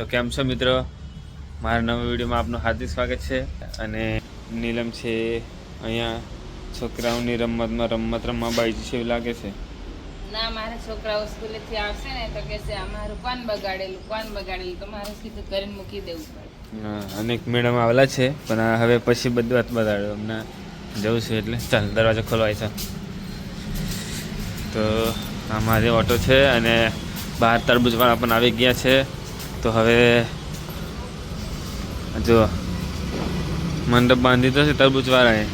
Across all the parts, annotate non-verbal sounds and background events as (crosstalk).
તો કેમ છો મિત્રો? મારા નવા વિડીયોમાં આપનું હાર્દિક સ્વાગત છે અને નીલમ છે અહીંયા છોકરાઓની રમતમાં રમત રમવા બાઈજી છે એવું લાગે છે. ના મારા છોકરાઓ સ્કૂલેથી આવશે ને તો કહેશે અમારું પાન બગાડેલું પાન બગાડેલું? તો મારે સીધું કરીને મૂકી દેવું પડે. અનેક મેડમ આવેલા છે પણ હવે પછી બધું વાત બતાડ્યો અમને જવું છે એટલે. ચાલ દરવાજો ખોલવાય છે. તો આ મારે ઓટો છે અને બહાર તરબૂજવાળા પણ આવી ગયા છે. તો હવે જો મંડપ બાંધી તો છે તરબૂચવાળાએ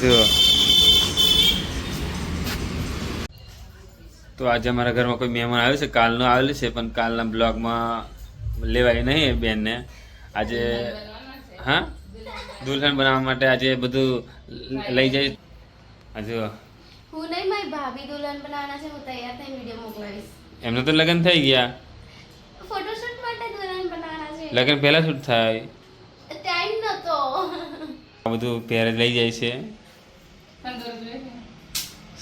જો. તો આજે અમારા ઘરમાં કોઈ મહેમાન આવ્યું છે, કાલનું આવેલું છે, પણ કાલના બ્લોગમાં લેવાય નહીં બેનને. આજે હા? દુલ્હન બનાવવા માટે આજે બધું લઈ જાય. આજે હું નહીં, મારી ભાભી દુલ્હન બનાવવાના છે, હું તૈયાર થઈને વીડિયો મોકલાવીશ. એમને તો લગ્ન થઈ ગયા. ફોટોશૂટ માટે બનાવવાના છે. લગ્ન પહેલા શૂટ થાય. ટાઈમ નતો. આ બધું પહેરે લઈ જાય છે.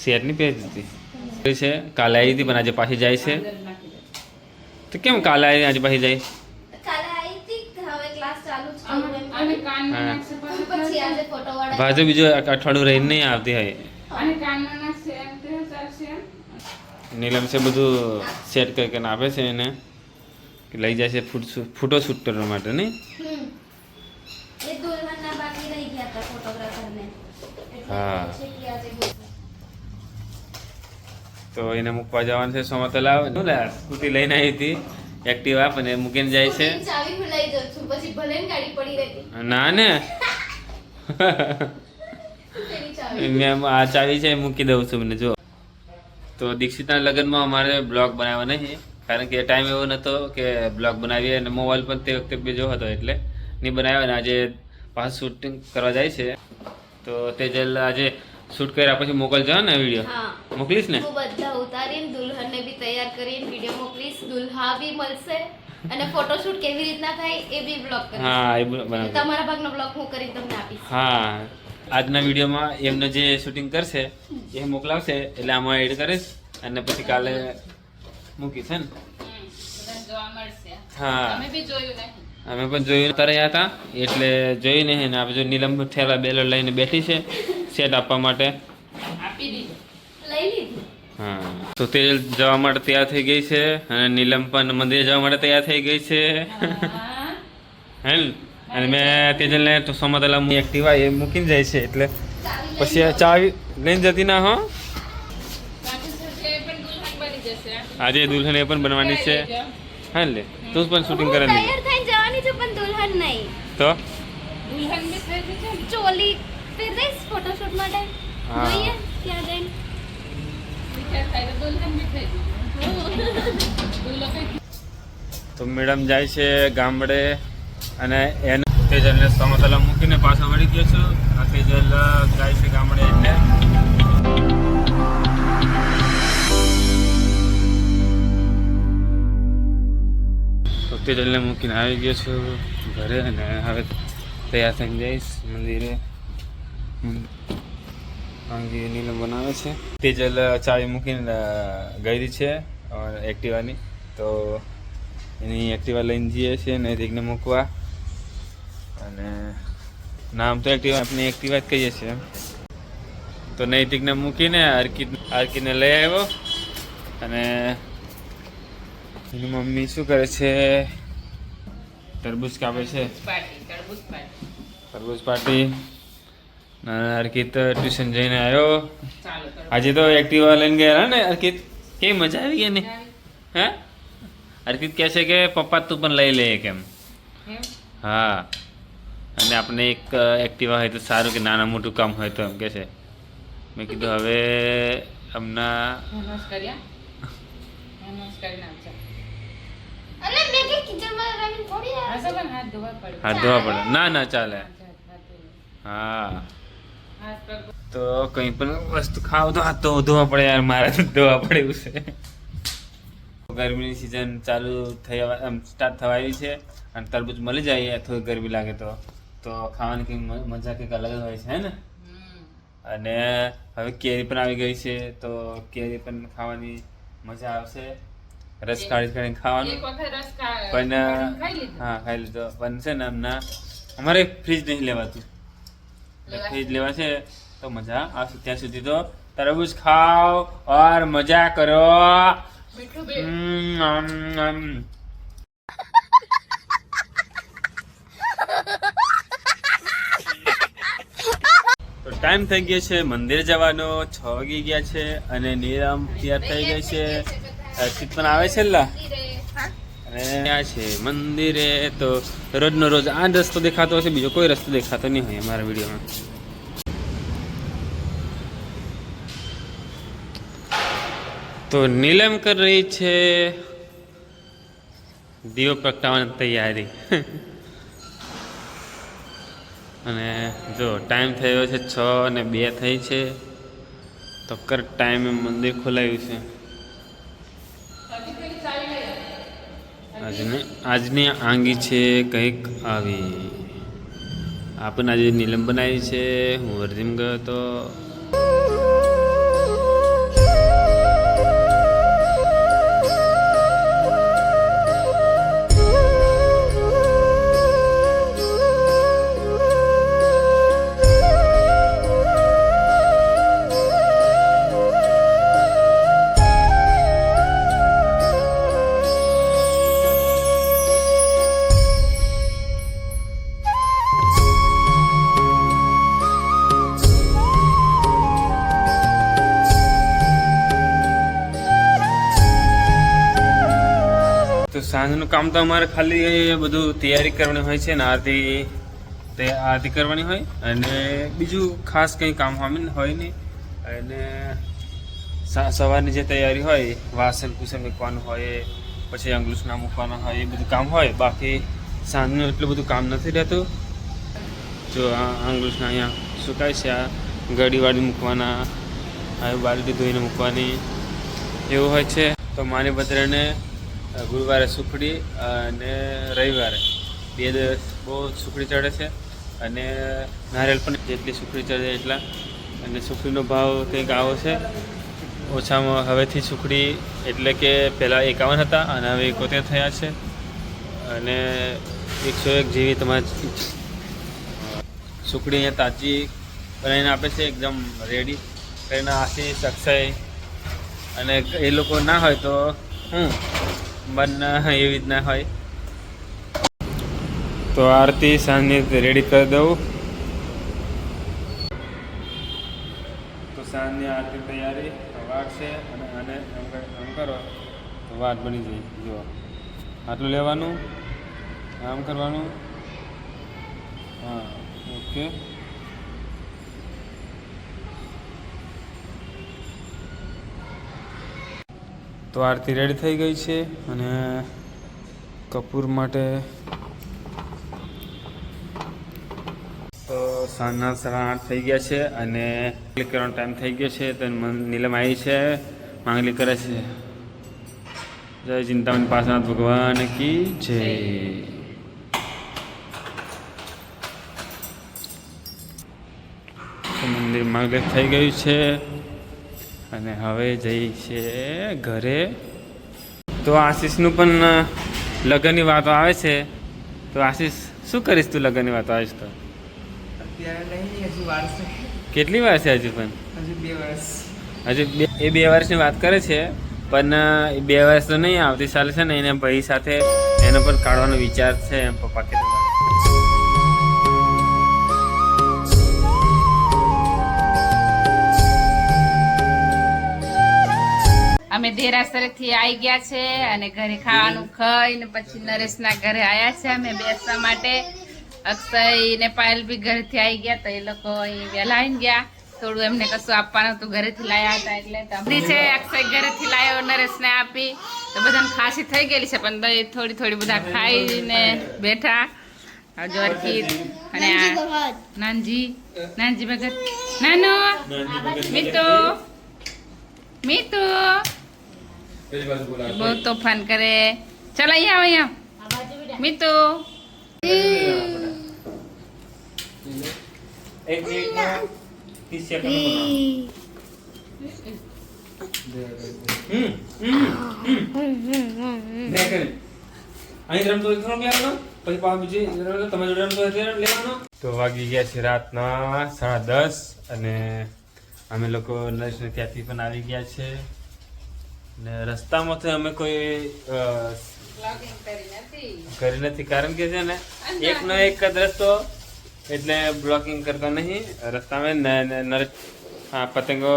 શેરની નહીં પહેરી દીધી? છે. કાલે આવી હતી પણ આજે પાછી જાય છે. તો કેમ કાલે આવી આજે પાછી જાય? ભાજપ બીજું અઠવાડિયું રહીને નહીં આવતી હોય આને કાનમાં નાખશે એમ તે ચાલશે એમ? નીલમ છે બધું સેટ કરીને આપે છે એને. લઈ જાય છે ફૂટ શૂટ કરવા માટે નહીં? હા. તો એને મૂકવા જવાનું છે સોમા તલાવ શું લે સ્કૂટી લઈને આવી હતી. એક્ટિવા પણ એ મૂકીને જાય છે. ના ને (laughs) મેં આ ચાવી છે મૂકી દઉં છું મને જો તો દીક્ષિતના લગ્નમાં અમારે બ્લોગ બનાવ્યો નહીં કારણ કે ટાઈમ એવો નહોતો કે બ્લોગ બનાવીએ અને મોબાઈલ પણ તે વખતે બીજો હતો એટલે નહીં બનાવ્યો ને આજે પાછું શૂટિંગ કરવા જાય છે. તો તે જલ આજે શૂટ કર્યા પછી મોકલજો ને વીડિયો મોકલીશ ને? બધા ઉતારીને દુલ્હનને બી તૈયાર કરીને વીડિયો મોકલીશ. દુલ્હા બી મળશે અને ફોટોશૂટ કેવી રીતના થાય એ બી બ્લોગ કરીશ. હા એ બનાવ તમારા ભાગનો બ્લોગ હું કરીને તમને આપીશ. હા. આજના વિડીયોમાં એમને જે શૂટિંગ કરશે એ મોકલાવશે એટલે આમાં એડ કરીશ અને પછી કાલે મૂકીશ હે ને? હા. અમે પણ જોયું તરયા હતા એટલે જોયું નહીં ને. આ બાજુ નીલમ ઠેલા બેલર લઈને બેઠી છે સેટ આપવા માટે. હા. તો તે જવા માટે તૈયાર થઈ ગઈ છે અને નીલમ પણ મંદિરે જવા માટે તૈયાર થઈ ગઈ છે. હા. હે? અને મેં તેજલને તો સમતલા એક્ટિવા એ મૂકીને જાય છે એટલે પછી આ ચાવી લઈને જતી ના હો આજે દુલ્હન એ પણ બનવાની છે હા ને લે તું પણ શૂટિંગ હું દુલ્હન નહીં તો. ચોલી ફોટોશૂટ માટે હા. જોઈએ ત્યાં જઈને તો મેડમ જાય છે ગામડે અને એને તેજલને સમતલા મૂકીને પાછો વળી ગયો છું. આ તેજલ જાય છે ગામડે એટલે. તો તેજલને મૂકીને આવી ગયો છું ઘરે અને હવે તૈયાર થઈને જઈશ મંદિરે. અંગી નીલમ બનાવે છે. તેજલ ચાવી મૂકીને ગઈ છે એક્ટિવાની. તો એની એક્ટિવા લઈને જઈએ છીએ નૈતિકને મૂકવા. અને નામ તો એક્ટિવા આપણે એક્ટિવા જ કહીએ છીએ. તો નૈતિકને મૂકીને અર્કિત અર્કિતને લઈ આવ્યો. અને એની મમ્મી શું કરે છે? તરબૂચ કાપે છે. તરબૂચ પાર્ટી. અર્કિત ટ્યુશન જઈને આવ્યો. આજે તો એક્ટિવા લઈને ગયા ને અર્કિત? કેવી મજા આવી ગઈ ને? હે? અર્કિત કહે છે કે પપ્પા તું પણ લઈ લે કેમ? હા. અને આપણે એક એક્ટિવા હોય તો સારું કે નાના મોટું કામ હોય તો એમ કે છે. મેં કીધું હવે હમણાં હાથ ધોવા પડે. હાથ ધોવા પડે. ના ના ચાલે. હા. તો કંઈ પણ વસ્તુ ખાવ તો હાથ તો ધોવા પડે યાર મારે તો ધોવા પડે એવું છે. ગરમીની સિઝન ચાલુ થઈ સ્ટાર્ટ થવા આવી છે અને તરબૂચ મળી જાય થોડી ગરમી લાગે તો. તો ખાવાની કંઈક મજા કંઈક અલગ હોય છે હે ને? અને હવે કેરી પણ આવી ગઈ છે તો કેરી પણ ખાવાની મજા આવશે. રસ કાઢી કાઢી ખાવાનું. પણ હા ખાઈ લીધો. પણ છે ને હમણાં અમારે ફ્રીજ નહીં લેવાતું. લેવા. ફ્રીજ લેવા છે? તો મજા આવશે ત્યાં સુધી તો. તરબૂજ ખાઓ ઓર મજા કરો. મીઠું બે હમ, આમ, આમ. તો ટાઈમ થઈ ગયો છે, મંદિર જવાનો, છ વાગી ગયા છે અને નીરમ તૈયાર થઈ ગઈ છે. અર્પિત પણ આવે છે લા અને આ છે મંદિરે તો રોજનો રોજ આ રસ્તો દેખાતો હશે, બીજો કોઈ રસ્તો દેખાતો નહીં હોય અમારા વિડીયોમાં. તો નીલમ કરી રહી છે. દીવો પ્રગટાવવાની તૈયારી. અને જો ટાઈમ થયો છે છ અને બે થઈ છે, તો કરેક્ટ ટાઈમે મંદિર ખોલાયું છે. આજને, આજની આંગી છે કંઈક આવી. આપણને આજે નીલમ બનાવી છે, હું વર્ધીમ ગયો હતો. સાંજનું કામ તો અમારે ખાલી બધું તૈયારી કરવાની હોય છે ને આરતી તે આરતી કરવાની હોય અને બીજું ખાસ કંઈ કામ હોય નહીં. અને સવારની જે તૈયારી હોય, વાસણ કુસણ મૂકવાનું હોય, પછી અંગલુસના મૂકવાના હોય, એ બધું કામ હોય. બાકી સાંજનું એટલું બધું કામ નથી રહેતું. જો આ અંગલુસના અહીંયા સુકાય છે, આ ગળીવાળી મૂકવાના, આ બાલટી ધોઈને મૂકવાની, એવું હોય છે. તો માની બદરાને ગુરુવારે સુખડી અને રવિવારે. બે દિવસ બહુ સુખડી ચડે છે અને નારિયેલ પણ જેટલી સુખડી ચડે એટલા. અને સુખડીનો ભાવ કંઈક આવો છે. ઓછામાં હવેથી સુખડી એટલે કે પહેલાં એકાવન હતા અને હવે એકોતેર થયા છે. અને એકસો એક જેવી તમારી સુખડી અહીંયા તાજી બનાવીને આપે છે, એકદમ રેડી કરીને આશીષ સક્ષય અને એ લોકો ના હોય તો હું મન એવી રીતના હોય. તો આરતી સાંજની રેડી કરી દઉં. તો સાંજની આરતી તૈયારી વાટ છે અને આને એમ કરો, તો વાત બની જાય, જુઓ. આટલું લેવાનું, આમ કરવાનું. હા, ઓકે. તો આરતી રેડી થઈ ગઈ છે અને કપૂર માટે તો સાંજના સાડા આઠ થઈ ગયા છે અને ક્લિક કરવાનો ટાઈમ થઈ ગયો છે તો નીલમ આવી છે માંગલી કરે છે. જય ચિંતામણી પાસનાથ ભગવાન કી જય. મંદિર માંગલી થઈ ગયું છે. અને હવે જઈ છે ઘરે. તો આશીષનું પણ લગ્નની વાતો આવે છે. તો આશીષ શું કરીશ તું લગ્નની વાતો આવીશ તો? કેટલી વાર છે હજુ પણ? હજુ બે વર્ષ. હજુ બે એ બે વર્ષની વાત કરે છે પણ એ બે વર્ષ તો નહીં આવતી સાલે છે ને એને ભાઈ સાથે એનો પણ કાઢવાનો વિચાર છે એમ પપ્પા કીધું અમે દેરાસરેથી આવી ગયા છે અને ઘરે ખાવાનું ખાઈને પછી નરેશના ઘરે આવ્યા છે અમે બેસવા માટે. અક્ષય ને પાયલ બી ઘરેથી આવી ગયા તો એ લોકો અહીં વહેલા આવીને ગયા. થોડું એમને કશું આપવાનું હતું ઘરેથી લાયા હતા એટલે તો છે અક્ષય ઘરેથી લાયો નરેશને આપી. તો બધાને ખાંસી થઈ ગયેલી છે પણ દહીં થોડી થોડી બધા ખાઈને બેઠા. આ અને આ નાનજી નાનજી ભગત. નાનો મીતુ મીતુ. બહુ તોફાન કરે. ચાલ અહીંયા આવો અહીંયા મીતુ. એક મિનિટમાં ત્રીસ સેકન્ડ અહીં રમતો પછી પાછું બીજી તમે જોડે રમતો લેવાનો તો વાગી ગયા છે રાતના સાડા દસ અને અમે લોકો નરેશને ત્યાંથી પણ આવી ગયા છે. ને રસ્તામાંથી અમે કોઈ કરી નથી કારણ કે છે ને એકનો એક જ રસ્તો એટલે બ્લોકિંગ કરતો નહીં. રસ્તામાં પતંગો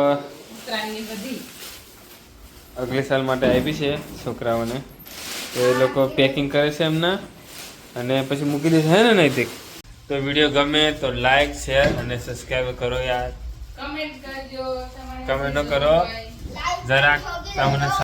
અગલી સાલ માટે આવી છે છોકરાઓને. તો એ લોકો પેકિંગ કરે છે એમના અને પછી મૂકી દેશે છે ને નૈતિક? તો વીડિયો ગમે તો લાઈક શેર અને સબસ્ક્રાઈબ કરો યાર. કમેન્ટ કરજો કમેન્ટો કરો. જરાક તમને